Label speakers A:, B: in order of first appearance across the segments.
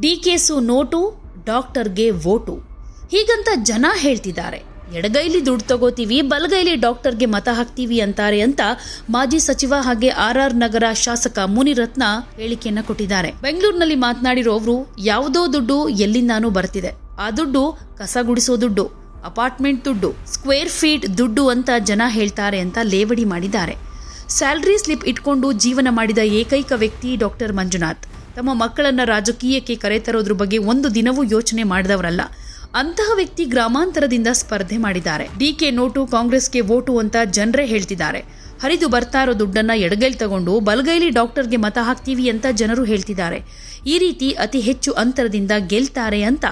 A: D ಕೇಸು note ಡಾಕ್ಟರ್ಗೆ vote. ಹೀಗಂತ ಜನ ಹೇಳ್ತಿದ್ದಾರೆ. ಎಡಗೈಲಿ ದುಡ್ಡು ತಗೋತೀವಿ, ಬಲಗೈಲಿ ಡಾಕ್ಟರ್ಗೆ ಮತ ಹಾಕ್ತೀವಿ ಅಂತಾರೆ ಅಂತ ಮಾಜಿ ಸಚಿವ ಹಾಗೆ ಆರ್ ಆರ್ ನಗರ ಶಾಸಕ ಮುನಿರತ್ನ ಹೇಳಿಕೆಯನ್ನ ಕೊಟ್ಟಿದ್ದಾರೆ. ಬೆಂಗಳೂರಿನಲ್ಲಿ ಮಾತನಾಡಿರೋರು ಯಾವುದೋ ದುಡ್ಡು ಎಲ್ಲಿಂದಾನೂ ಬರ್ತಿದೆ. ಆ ದುಡ್ಡು ಕಸ ಗುಡಿಸೋ ದುಡ್ಡು, ಅಪಾರ್ಟ್ಮೆಂಟ್ ದುಡ್ಡು, ಸ್ಕ್ವೇರ್ ಫೀಟ್ ದುಡ್ಡು ಅಂತ ಜನ ಹೇಳ್ತಾರೆ ಅಂತ ಲೇವಡಿ ಮಾಡಿದ್ದಾರೆ. ಸ್ಯಾಲ್ರಿ ಸ್ಲಿಪ್ ಇಟ್ಕೊಂಡು ಜೀವನ ಮಾಡಿದ ಏಕೈಕ ವ್ಯಕ್ತಿ ಡಾಕ್ಟರ್ ಮಂಜುನಾಥ್. ತಮ್ಮ ಮಕ್ಕಳನ್ನ ರಾಜಕೀಯಕ್ಕೆ ಕರೆತರೋದ್ರ ಬಗ್ಗೆ ಒಂದು ದಿನವೂ ಯೋಚನೆ ಮಾಡಿದವರಲ್ಲ. ಅಂತಹ ವ್ಯಕ್ತಿ ಗ್ರಾಮಾಂತರದಿಂದ ಸ್ಪರ್ಧೆ ಮಾಡಿದ್ದಾರೆ. ಡಿ ಕೆ ನೋಟು ಕಾಂಗ್ರೆಸ್ಗೆ ವೋಟು ಅಂತ ಜನರೇ ಹೇಳ್ತಿದ್ದಾರೆ. ಹರಿದು ಬರ್ತಾ ಇರೋ ದುಡ್ಡನ್ನ ಎಡಗೈಲಿ ತಗೊಂಡು ಬಲಗೈಲಿ ಡಾಕ್ಟರ್ಗೆ ಮತ ಹಾಕ್ತೀವಿ ಅಂತ ಜನರು ಹೇಳ್ತಿದ್ದಾರೆ. ಈ ರೀತಿ ಅತಿ ಹೆಚ್ಚು ಅಂತರದಿಂದ ಗೆಲ್ತಾರೆ ಅಂತ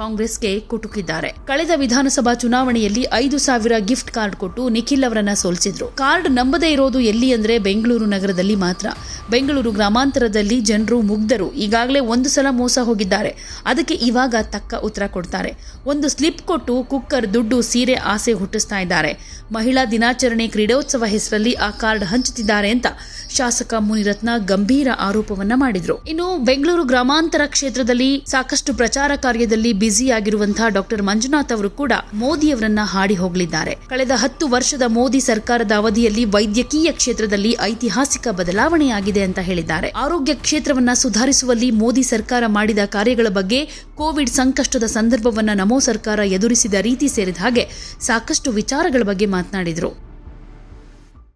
A: ಕಾಂಗ್ರೆಸ್ಗೆ ಕುಟುಕಿದ್ದಾರೆ. ಕಳೆದ ವಿಧಾನಸಭಾ ಚುನಾವಣೆಯಲ್ಲಿ ಐದು ಸಾವಿರ ಗಿಫ್ಟ್ ಕಾರ್ಡ್ ಕೊಟ್ಟು ನಿಖಿಲ್ ಅವರನ್ನ ಸೋಲಿಸಿದ್ರು. ಕಾರ್ಡ್ ನಂಬದೇ ಇರೋದು ಎಲ್ಲಿ ಅಂದ್ರೆ ಬೆಂಗಳೂರು ನಗರದಲ್ಲಿ ಮಾತ್ರ. ಬೆಂಗಳೂರು ಗ್ರಾಮಾಂತರದಲ್ಲಿ ಜನರು ಮುಗ್ಧರು ಈಗಾಗಲೇ ಒಂದು ಸಲ ಮೋಸ ಹೋಗಿದ್ದಾರೆ. ಅದಕ್ಕೆ ಇವಾಗ ತಕ್ಕ ಉತ್ತರ ಕೊಡ್ತಾರೆ. ಒಂದು ಸ್ಲಿಪ್ ಕೊಟ್ಟು ಕುಕ್ಕರ್, ದುಡ್ಡು, ಸೀರೆ ಆಸೆ ಹುಟ್ಟಿಸ್ತಾ ಇದ್ದಾರೆ. ಮಹಿಳಾ ದಿನಾಚರಣೆ ಕ್ರೀಡೋತ್ಸವ ಹೆಸರಲ್ಲಿ ಆ ಕಾರ್ಡ್ ಹಂಚುತ್ತಿದ್ದಾರೆ ಅಂತ ಶಾಸಕ ಮುನಿರತ್ನ ಗಂಭೀರ ಆರೋಪವನ್ನ ಮಾಡಿದ್ರು. ಇನ್ನು ಬೆಂಗಳೂರು ಗ್ರಾಮಾಂತರ ಕ್ಷೇತ್ರದಲ್ಲಿ ಸಾಕಷ್ಟು ಪ್ರಚಾರ ಕಾರ್ಯದಲ್ಲಿ ಬ್ಯುಸಿ ಆಗಿರುವಂತಹ ಡಾಕ್ಟರ್ ಮಂಜುನಾಥ್ ಅವರು ಕೂಡ ಮೋದಿಯವರನ್ನ ಹಾಡಿ ಹೋಗಲಿದ್ದಾರೆ. ಕಳೆದ ಹತ್ತು ವರ್ಷದ ಮೋದಿ ಸರ್ಕಾರದ ಅವಧಿಯಲ್ಲಿ ವೈದ್ಯಕೀಯ ಕ್ಷೇತ್ರದಲ್ಲಿ ಐತಿಹಾಸಿಕ ಬದಲಾವಣೆಯಾಗಿದೆ ಅಂತ ಹೇಳಿದ್ದಾರೆ. ಆರೋಗ್ಯ ಕ್ಷೇತ್ರವನ್ನ ಸುಧಾರಿಸುವಲ್ಲಿ ಮೋದಿ ಸರ್ಕಾರ ಮಾಡಿದ ಕಾರ್ಯಗಳ ಬಗ್ಗೆ ಕೋವಿಡ್ ಸಂಕಷ್ಟದ ಸಂದರ್ಭವನ್ನ ನಮೋ ಸರ್ಕಾರ ಎದುರಿಸಿದ ರೀತಿ ಸೇರಿದ ಹಾಗೆ ಸಾಕಷ್ಟು ವಿಚಾರಗಳ ಬಗ್ಗೆ ಮಾತನಾಡಿದ್ರು.